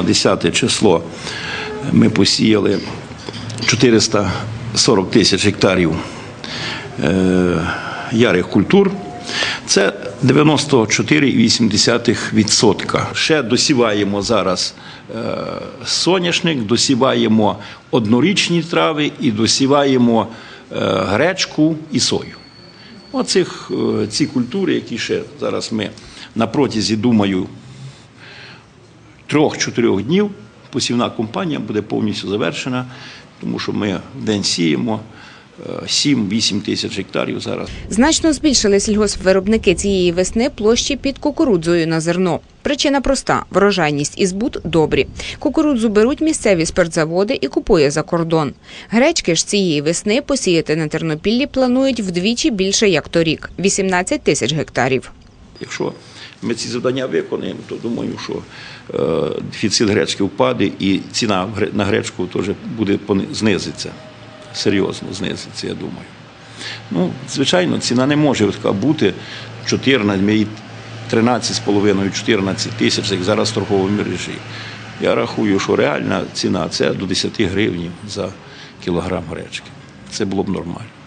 На 10 число ми посіяли 440 тисяч гектарів е, ярих культур. Це 94,8%. Ще досіваємо зараз е, соняшник, досіваємо однорічні трави і досіваємо е, гречку і сою. Оцих ці культури, які ще зараз ми на протязі, думаю, трьох-чотирьох днів посівна кампанія буде повністю завершена, тому що ми день сіємо е, 7-8 тисяч гектарів зараз. Значно збільшили сільгоспвиробники цієї весни площі під кукурудзою на зерно. Причина проста – врожайність і збут добрі. Кукурудзу беруть місцеві спиртзаводи і купує за кордон. Гречки ж цієї весни посіяти на Тернопіллі планують вдвічі більше, як торік – 18 тисяч гектарів. Якщо ми ці завдання виконаємо, то думаю, що е, дефіцит гречки впаде і ціна на гречку теж буде знизиться. Серйозно знизиться, я думаю. Ну, звичайно, ціна не може така бути 14, ми її 13,5-14 тисяч, як зараз в торговій мережі. Я рахую, що реальна ціна це до 10 гривень за кілограм гречки. Це було б нормально.